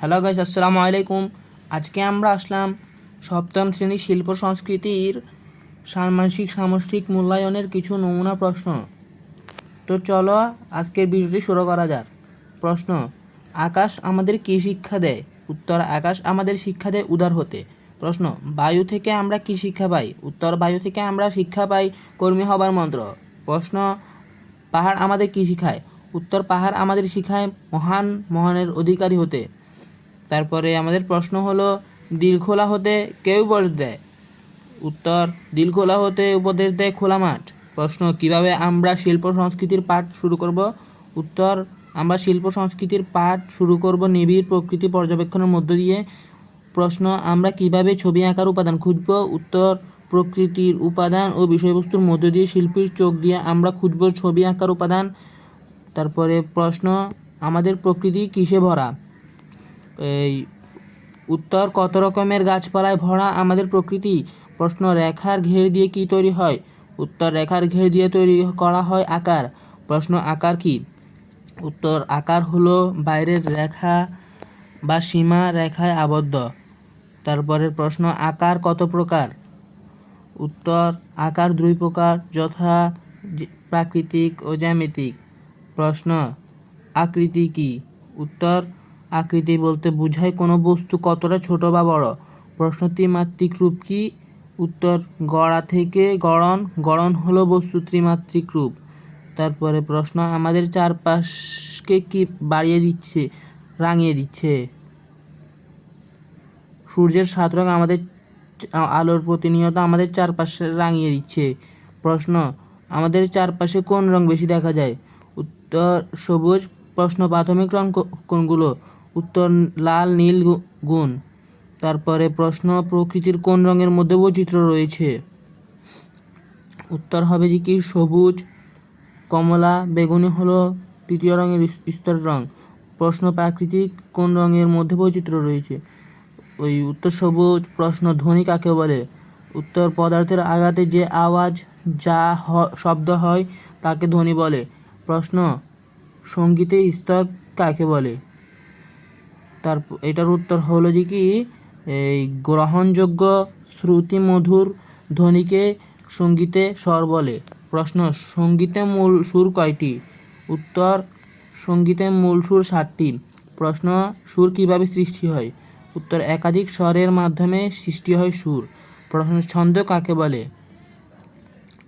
Hello guys আসসালামু আলাইকুম। আজকে আমরা আসলাম সপ্তম শ্রেণি শিল্প সংস্কৃতির ষান্মাসিক সামষ্টিক মূল্যায়নের কিছু নমুনা প্রশ্ন। তো চলো আজকের ভিডিওটি শুরু করা যাক। প্রশ্ন, আকাশ আমাদের কী শিক্ষা দেয়? উত্তর, আকাশ আমাদের শিক্ষা দেয় উদার হতে। প্রশ্ন, বায়ু থেকে আমরা কী শিক্ষা পাই? উত্তর, বায়ু থেকে আমরা শিক্ষা পাই কর্মী হবার মন্ত্র। প্রশ্ন, পাহাড় আমাদের কী শিখায়? উত্তর, পাহাড় আমাদের শিখায় মহান মহানের অধিকারী হতে। তারপরে আমাদের প্রশ্ন হলো, দিল খোলা হতে কেউ উপদেশ দেয়? উত্তর, দিল খোলা হতে উপদেশ দেয় খোলা মাঠ। প্রশ্ন, কীভাবে আমরা শিল্প সংস্কৃতির পাঠ শুরু করব? উত্তর, আমরা শিল্প সংস্কৃতির পাঠ শুরু করব নিবিড় প্রকৃতি পর্যবেক্ষণের মধ্য দিয়ে। প্রশ্ন, আমরা কীভাবে ছবি আঁকার উপাদান খুঁজব? উত্তর, প্রকৃতির উপাদান ও বিষয়বস্তুর মধ্য দিয়ে শিল্পীর চোখ দিয়ে আমরা খুঁজব ছবি আঁকার উপাদান। তারপরে প্রশ্ন, আমাদের প্রকৃতি কিসে ভরা? এই উত্তর, কত রকমের গাছপালায় ভরা আমাদের প্রকৃতি? প্রশ্ন, রেখার ঘের দিয়ে কি তৈরি হয়? উত্তর, রেখার ঘের দিয়ে তৈরি করা হয় আকার। প্রশ্ন, আকার কি? উত্তর, আকার হলো বাইরের রেখা বা সীমা রেখায় আবদ্ধ। তারপরের প্রশ্ন, আকার কত প্রকার? উত্তর, আকার দুই প্রকার, যথা প্রাকৃতিক ও জ্যামিতিক। প্রশ্ন, আকৃতি কি? উত্তর আকৃতি বলতে বোঝায় কোনো বস্তু কতটা ছোট বা বড়। প্রশ্ন ত্রিমাত্রিক রূপ কি? উত্তর, গড়া থেকে গড়ন গড়ন হলো বস্তু ত্রিমাত্রিক রূপ। তারপরে প্রশ্ন, আমাদের চারপাশকে কি বাড়িয়ে দিচ্ছে, রাঙিয়ে দিচ্ছে? সূর্যের সাত রং আমাদের আলোর প্রতিনিয়ত আমাদের চারপাশে রাঙিয়ে দিচ্ছে। প্রশ্ন, আমাদের চারপাশে কোন রং বেশি দেখা যায়? উত্তর, সবুজ। প্রশ্ন, প্রাথমিক রং কোনগুলো? উত্তর লাল, নীল গুণ। তারপরে প্রশ্ন, প্রকৃতির কোন রঙের মধ্যে বৈচিত্র্য রয়েছে? উত্তর হবে যে কি? সবুজ, কমলা, বেগুনি হলো তৃতীয় রঙের স্তর রং। প্রশ্ন, প্রাকৃতিক কোন রঙের মধ্যে বৈচিত্র্য রয়েছে? ওই উত্তর সবুজ, প্রশ্ন, ধ্বনি কাকে বলে? উত্তর পদার্থের আঘাতে যে আওয়াজ, যা শব্দ হয়, তাকে ধ্বনি বলে। প্রশ্ন সঙ্গীতের স্তর কাকে বলে? তার এটার উত্তর হলো যে কি, এই গ্রহণযোগ্য শ্রুতি মধুর ধ্বনিকে সঙ্গীতে স্বর বলে। প্রশ্ন, সঙ্গীতে মূল সুর কয়টি? উত্তর, সঙ্গীতে মূল সুর ষাটটি প্রশ্ন, সুর কীভাবে সৃষ্টি হয়? উত্তর, একাধিক স্বরের মাধ্যমে সৃষ্টি হয় সুর। প্রশ্ন, ছন্দ কাকে বলে?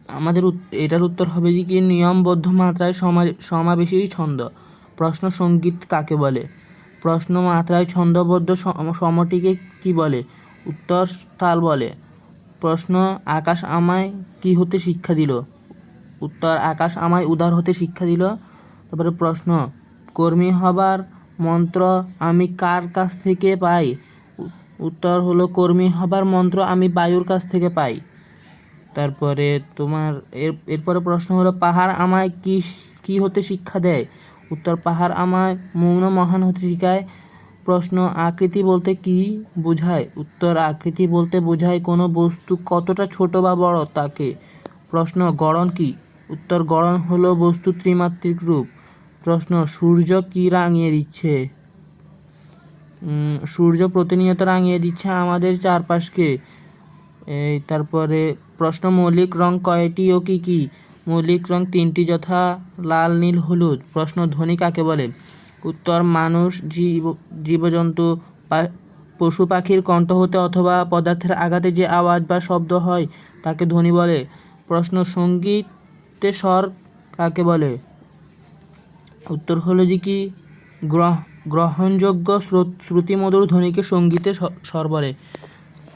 আমাদের এটার উত্তর হবে যে কি, নিয়মবদ্ধ মাত্রায় সমা- সমাবেশী ছন্দ। প্রশ্ন, সংগীত কাকে বলে? প্রশ্ন মাত্রায় ছন্দবদ্ধ সম- সমটিকে কি বলে? উত্তর তাল বলে, প্রশ্ন আকাশ আমায় কি হতে শিক্ষা দিল? উত্তর আকাশ আমায় উদার হতে শিক্ষা দিল। তারপরে প্রশ্ন, কর্মী হবার মন্ত্র আমি কার কাছ থেকে পাই? উত্তর হলো, কর্মী হবার মন্ত্র আমি বায়ুর কাছ থেকে পাই। তারপরে তোমার এর এরপরে প্রশ্ন হলো, পাহাড় আমায় কি কি হতে শিক্ষা দেয়? উত্তর পাহাড় আমায় মৌন মহান হতে শেখায় প্রশ্ন, আকৃতি বলতে কি বোঝায়? উত্তর, আকৃতি বলতে বোঝায় কোনো বস্তু কতটা ছোট বা বড় তাকে। প্রশ্ন, গড়ন কি? উত্তর, গড়ন হলো বস্তু ত্রিমাত্রিক রূপ। প্রশ্ন, সূর্য কি রাঙিয়ে দিচ্ছে? সূর্য প্রতিনিয়ত রাঙিয়ে দিচ্ছে আমাদের চারপাশকে। এই, তারপরে প্রশ্ন, মৌলিক রং কয়টি ও কি কি? মৌলিক রং তিনটি যথা, লাল, নীল, হলুদ। প্রশ্ন, ধ্বনি কাকে বলে? উত্তর, মানুষ, জীব, জীবজন্তু পশু পাখির কণ্ঠ হতে অথবা পদার্থের আঘাতে যে আওয়াজ বা শব্দ হয়, তাকে ধ্বনি বলে। প্রশ্ন, সঙ্গীতে স্বর কাকে বলে? উত্তর হলো যে কি? গ্রহ, গ্রহণযোগ্য শ্রু- শ্রুতিমধুর ধ্বনিকে সঙ্গীতে স্বর বলে।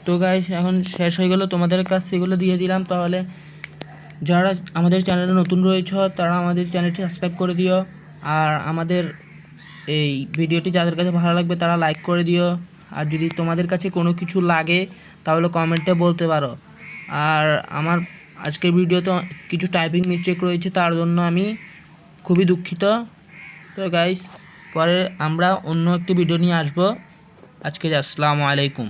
তো গাইস এখন শেষ হয়ে গেল। তোমাদের কাছ সেগুলো দিয়ে দিলাম। তাহলে যারা আমাদের চ্যানেলে নতুন রয়েছ, তারা আমাদের চ্যানেলটি সাবস্ক্রাইব করে দিও। আর আমাদের এই ভিডিওটি যাদের কাছে ভালো লাগবে, তারা লাইক করে দিও। আর যদি তোমাদের কাছে কোনো কিছু লাগে, তাহলে কমেন্টে বলতে পারো। আর আমার আজকের ভিডিওতে কিছু টাইপিং মিস্টেক রয়েছে, তার জন্য আমি খুবই দুঃখিত। তো গাইস পরে আমরা অন্য একটি ভিডিও নিয়ে আসব। আজকে আসসালামু আলাইকুম।